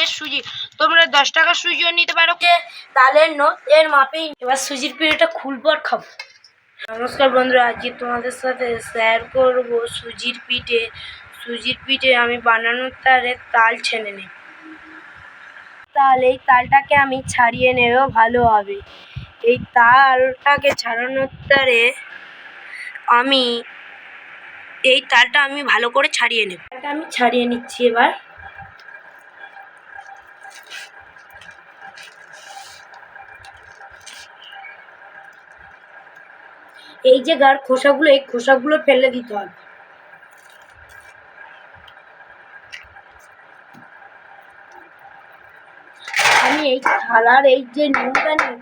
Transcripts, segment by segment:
দামের সুজি। তোমরা দশ টাকার সুজিও নিতে পারো। তালের নোট এর মাপেই এবার সুজির পিঠেটা খুলবো আর খাব। নমস্কার বন্ধুরা, আজকে তোমাদের সাথে শেয়ার করব সুজির পিঠে। সুজির পিঠে আমি বানানোর তারে তাল ছেনে নেব। তাল এই তালটাকে আমি ছাড়িয়ে নেব হবে এই তালটাকে ছাড়ানোর তারে আমি, এই তালটা আমি ভালো করে ছাড়িয়ে নেব। তালটা আমি ছাড়িয়ে নিচ্ছি এবার। এই যে গার খোসাগুলো, এই খোসাগুলো ফেলে দিতে হবে। আমি এই থালার এই যে নুনটা নিই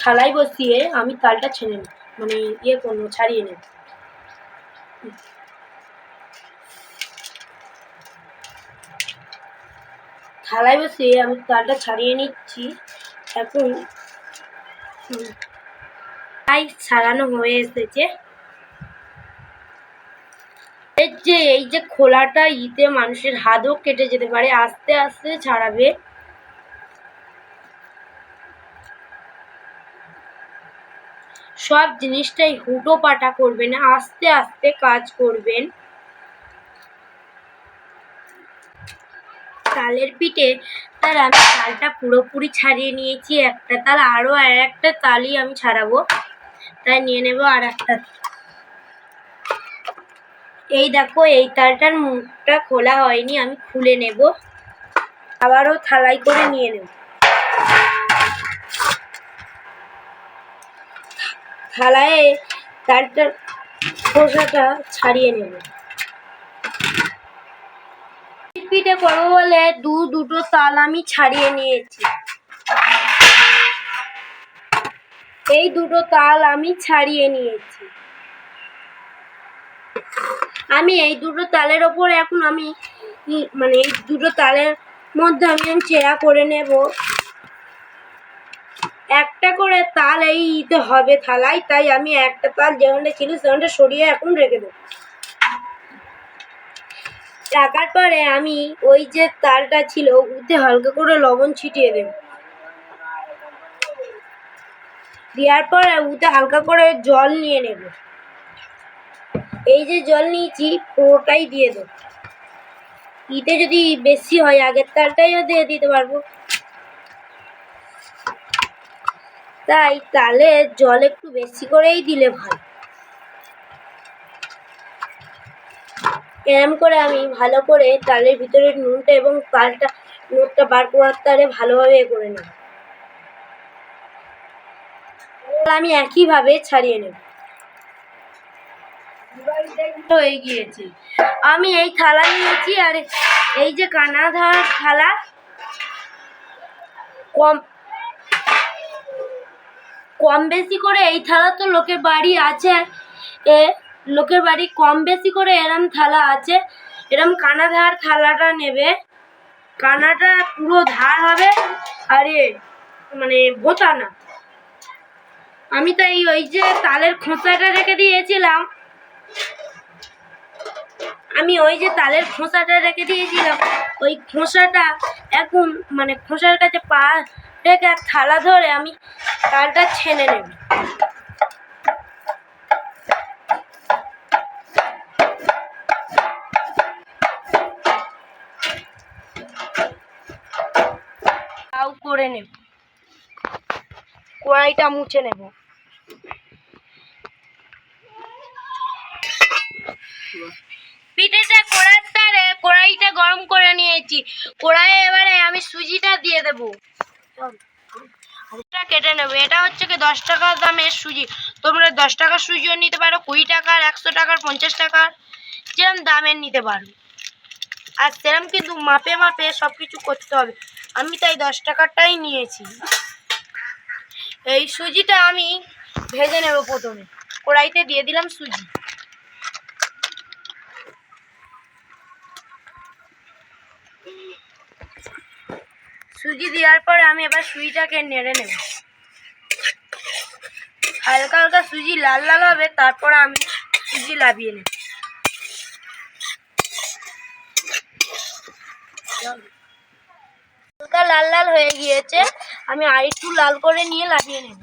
থালায় বসিয়ে আমি তালটা ছেড়ে নেব মানে ইয়ে করব, ছাড়িয়ে নেব। থালায় বসে আমি তালটা ছাড়িয়ে নিচ্ছি। এখন তাই ছাড়ানো হয়ে এসেছে। এর যে, এই যে খোলাটা, ইতে মানুষের হাতও কেটে যেতে পারে, আস্তে আস্তে ছাড়াবে। সব জিনিসটাই হুটো পাটা করবেন, আস্তে আস্তে কাজ করবেন। তালের পিঠে, তার আমি তালটা পুরোপুরি ছাড়িয়ে নিয়েছি, একটা তাল আরও আর একটা তালই আমি ছাড়াবো। তাই নিয়ে নেব আর একটা এই দেখো, এই তালটার মুখটা খোলা হয়নি, আমি খুলে নেব। আবারও থালাই করে নিয়ে নেব। থালায় তালটার খোসাটা ছাড়িয়ে নেব। পিঠে করব বলে দু দুটো তাল আমি ছাড়িয়ে নিয়েছি। এই দুটো তাল আমি ছাড়িয়ে নিয়েছি। আমি এই দুটো তালের ওপর এখন আমি মানে এই দুটো তালের মধ্যে আমি চেরা করে নেব। একটা করে তাল এই হবে থালায়, তাই আমি একটা তাল যেখানটা ছিল সেখানটা সরিয়ে এখন রেখে দেবো। রাখার পরে আমি ওই যে তালটা ছিল, উতে হালকা করে লবণ ছিটিয়ে দেব। দেওয়ার পরে উতে হালকা করে জল নিয়ে নেব। এই যে জল নিয়েছি, পুরোটাই দিয়ে দেব। ইতে যদি বেশি হয়, আগের তালটাইও দিয়ে দিতে পারব। তাই তালে জল একটু বেশি করেই দিলে ভালো। এরম করে আমি ভালো করে তালের ভিতরে নুনটা এবং তালটা নুনটা বার করার তারে ভালোভাবে এ করে নেব। আমি একইভাবে ছাড়িয়ে নেব। হয়ে গিয়েছে। আমি এই থালা নিয়েছি আর এই যে কানা ধর থালা, কম কম বেশি করে এই থালা তো লোকের বাড়ি আছে। এ লোকের বাড়ি কম বেশি করে এরম থালা আছে, এরম কানা ধার থালাটা নেবে। কানাটা পুরো ধার হবে, আর মানে বোতা না। আমি তাই ওই যে তালের খোসাটা রেখে দিয়েছিলাম। আমি ওই যে তালের খোসাটা রেখে দিয়েছিলাম। ওই খোসাটা এখন মানে খোসার কাছে পা রেখে থালা ধরে আমি তালটা ছেনে নেব। তাও করে নেব। কড়াইটা মুছে নেব। পিঠেটা কড়ার তারে কড়াইটা গরম করে নিয়েছি। কড়াইয়ে এবারে আমি সুজিটা দিয়ে দেবো। কেটে নেব। এটা হচ্ছে কি দশ টাকা দামের সুজি। তোমরা দশ টাকার সুজিও নিতে পারো, কুড়ি টাকার, একশো টাকার, পঞ্চাশ টাকার। যেরকম দামের নিতে পারো। আর সেরকম কিন্তু মাপে মাপে সব কিছু করতে হবে। আমি তাই দশ টাকারটাই নিয়েছি। এই সুজিটা আমি ভেজে নেব প্রথমে। কড়াইতে দিয়ে দিলাম সুজি। সুজি দেওয়ার পর আমি এবার সুজিটাকে নেড়ে নেব। হালকা হালকা সুজি লাল লাল হবে, তারপর আমি সুজি লাভিয়ে নেব। লাল লাল হয়ে গিয়েছে, আমি আরেকটু লাল করে নিয়ে লাগিয়ে নেব।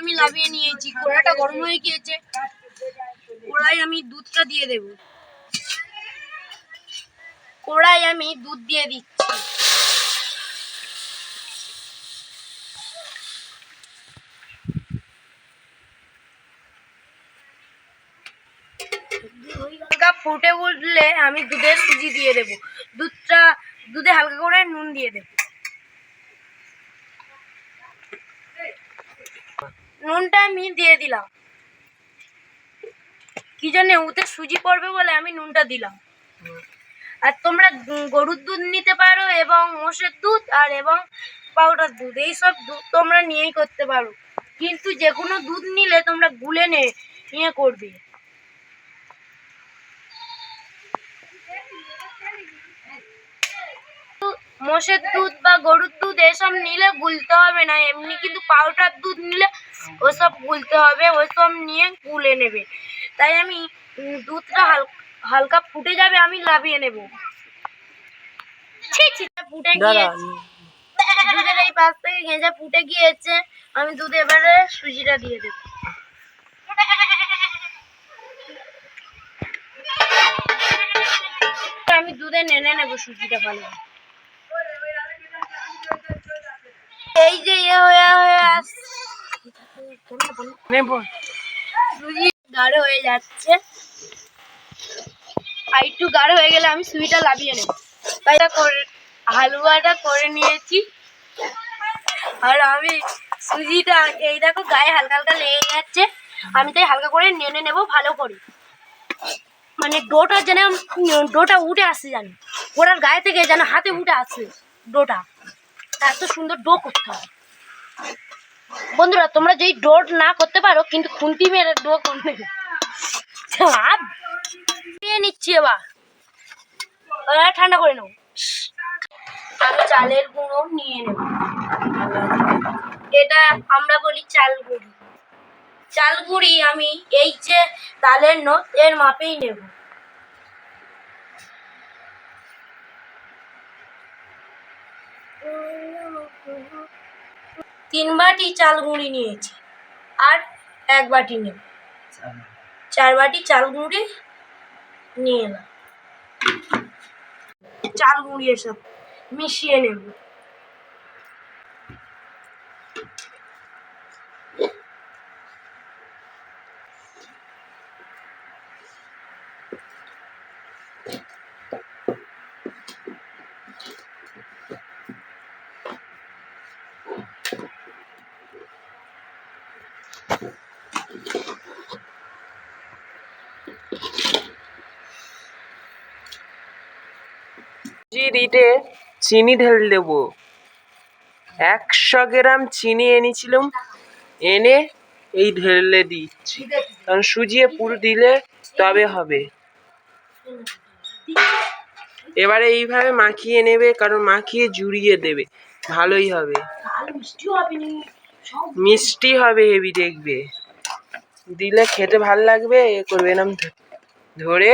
আমি লাভিয়ে নিয়েছি কড়াটা গরম হয়ে গিয়েছে। কড়াই আমি দুধটা দিয়ে দেব। কড়াই আমি দুধ দিয়ে দিচ্ছি হালকা ফুটে উঠলে আমি দুধের সুজি দিয়ে দেব। দুধটা, দুধে হালকা করে নুন দিয়ে দেব। নুনটা আমি দিয়ে দিলাম। কি জন্য উতে সুজি পড়বে বলে আমি নুনটা দিলাম। আর তোমরা গরুর দুধ নিতে পারো এবং মোষের দুধ আর এবং পাউডার দুধ এইসব দুধ তোমরা নিয়েই করতে পারো। কিন্তু যে কোনো দুধ নিলে তোমরা গুলে নিয়ে করবে। মোষের দুধ বা গরুর দুধ এসব নিলে গুলতে হবে না এমনি কিন্তু পাউডার দুধ নিলে ওসব গুলতে হবে ওসব নিয়ে গুলে নেবে। তাই আমি দুধটা হালকা হালকা ফুটে যাবে আমি লাভিয়ে নেব। ফুটে গিয়েছে। দুধের এই পাশ থেকে গেঁজা ফুটে গিয়েছে আমি দুধ এবারে সুজিটা দিয়ে দেবো। আমি দুধে নেনে নেব সুজিটা ভালো এই যে ইয়ে হয়ে হয়ে আস সুজি গাঢ় হয়ে যাচ্ছে। আর একটু গাঢ় হয়ে গেলে আমি সুজিটা লাভিয়ে নেব। তাই করে হালুয়াটা করে নিয়েছি। আর আমি সুজিটা এই দেখো গায়ে হালকা হালকা লেগে যাচ্ছে। আমি তাই হালকা করে নেনে নেব ভালো করে। মানে ডোটা যেন ডোটা উঠে আসছে জানি ওরার গায়ে থেকে যেন হাতে উঠে আসছে ডোটা। এত সুন্দর ডো করতে হয়। বন্ধুরা, তোমরা যেই ডোট না করতে পারো, কিন্তু খুন্তি মেরে ডো করবে। নিয়ে নিচ্ছি এবার। ঠান্ডা করে নেব। আমি চালের গুঁড়ো নিয়ে নেব। এটা আমরা বলি চাল গুঁড়ি। চাল গুঁড়ি আমি এই যে তালের নোট এর মাপেই নেব। তিন বাটি চাল গুঁড়ি নিয়েছি। আর এক বাটি নেব। চার বাটি চাল গুঁড়ি নিয়ে এলাম চাল গুঁড়ি এসব মিশিয়ে নেব। চিনিতে চিনি ঢেলে দেবো। একশো গ্রাম চিনি এনেছিলাম, এনে এই ঢেলে দিচ্ছি। কারণ সুজিয়ে পুরো দিলে তবে হবে। এবারে এইভাবে মাখিয়ে নেবে, কারণ মাখিয়ে জুড়িয়ে দেবে। ভালোই হবে। মিষ্টি হবে হেভি দেখবে। দিলে খেতে ভালো লাগবে, এ করবে এরম ধরে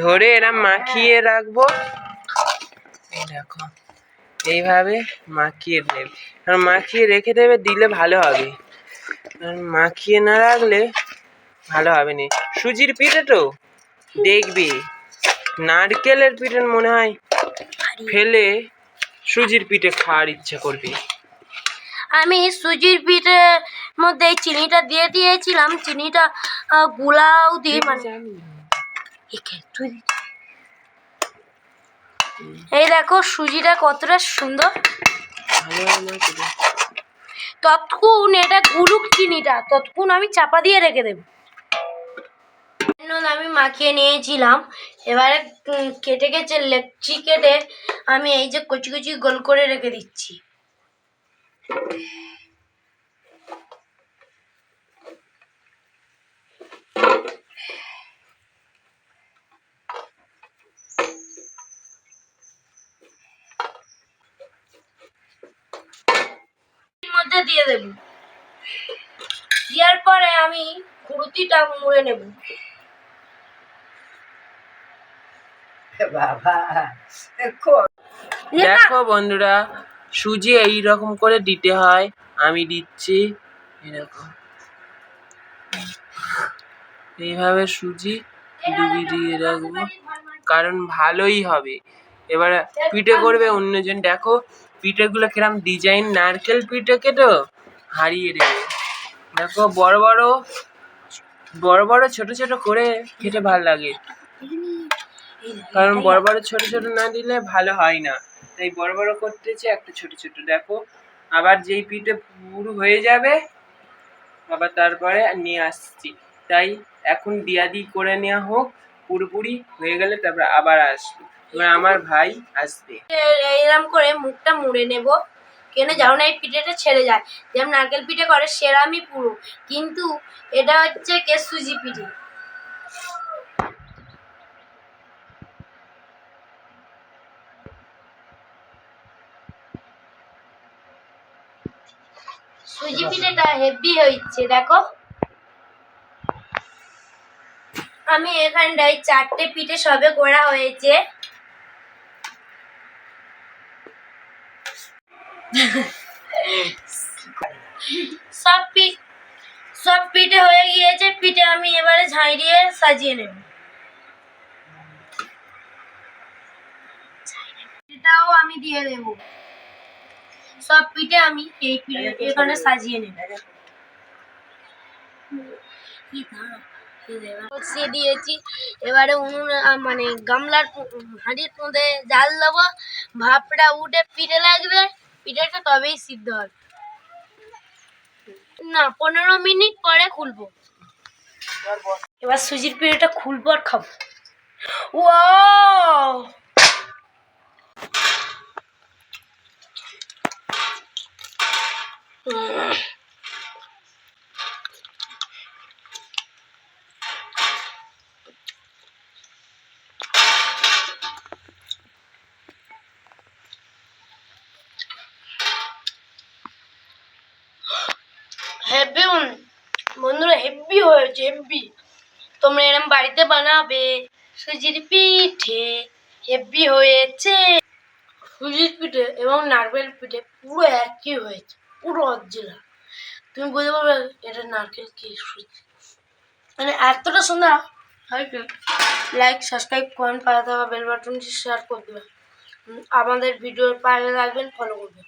ধরে এরম মাখিয়ে রাখব। দেখো। এইভাবে মাখিয়ে দেবে আর মাখিয়ে রেখে দেবে দিলে ভালো হবে। আর মাখিয়ে না রাখলে ভালো হবে না। সুজির পিঠে তো? দেখবি। নারকেলের পিঠে মনে হয় ফেলে সুজির পিঠে খাওয়ার ইচ্ছা করবি। আমি সুজির পিঠের মধ্যে চিনিটা দিয়ে দিয়েছিলাম। চিনিটা গুলাও দিয়ে মানে তুই। এই দেখো সুজিটা কতটা সুন্দর? ততক্ষণ এটা গুলুক চিনিটা, ততক্ষণ আমি চাপা দিয়ে রেখে দেব। আমি মাখিয়ে নিয়েছিলাম। এবারে কেটে কেটে লেচি কেটে আমি এই যে কচি কচি গোল করে রেখে দিচ্ছি এর মধ্যে দিয়ে দেব। দেওয়ার পরে আমি খুরুতিটা মুড়ে নেব। দেখো। বন্ধুরা সুজি এই রকম করে দিতে হয় আমি দিচ্ছি এরকম। এইভাবে সুজি ডুবিয়ে দিয়ে রাখব কারণ ভালোই হবে। এবার পিঠে করবে অন্যজন। দেখো পিঠেগুলো কিরম ডিজাইন নারকেল পিঠেকে তো হারিয়ে দেবে। দেখো, বড় বড় বড় বড়, ছোট ছোট করে খেতে ভালো লাগে। কারণ বড় বড়, ছোট ছোট না দিলে ভালো হয় না। তাই বড় বড় করতেছে, একটা ছোট ছোট। দেখো, আবার যেই পিঠে পুরো হয়ে যাবে, আবার তারপরে নিয়ে আসছি। তাই এখন দিয়াদি করে নেওয়া হোক, পুরোপুরি হয়ে গেলে তারপরে আবার আসবে। এবার আমার ভাই আসবে। এরকম করে মুখটা মুড়ে নেব। কেন যাও না, এই পিঠেটা ছেড়ে যায়। যেমন নারকেল পিঠে করে, সেরামই পুরো। কিন্তু এটা হচ্ছে কে, সুজি পিঠে। সুজি পিঠেটা হেভি হয়েছে, দেখো। আমি এখানটায় চারটে পিঠে সবে করা হয়েছে। সব পি, সব পিঠে হয়ে গিয়েছে, পিঠে আমি এবারে ঝাঁইড়িয়ে সাজিয়ে নেব। এটাও আমি দিয়ে দেব। সব পিঠে আমি এই পিঠে এখানে সাজিয়ে নেব। দিয়েছি। এবারে উনুন মানে গামলার হাঁড়ির মধ্যে জাল দেবো। ভাপটা উঠে পিঠে লাগবে। পিঠেটা তবেই সিদ্ধ হবে। না, পনেরো মিনিট পরে খুলবো। এবার সুজির পিঠাটা খুলবো আর খাব। ও হেভি তোমরা এরম বাড়িতে বানাবে। সুজির পিঠে হেভি হয়েছে। সুজির পিঠে এবং নারকেল পিঠে পুরো একই হয়েছে পুরো অরিজিনাল। তুমি বুঝতে পারবে এটা নারকেল কি সুজি। মানে এতটা সুন্দর হয়েছে লাইক সাবস্ক্রাইব কমেন্ট পাঠাতে হবে বেল বাটনটি শেয়ার করে দেবে। উম, আমাদের ভিডিওর পাশে রাখবেন ফলো করবেন।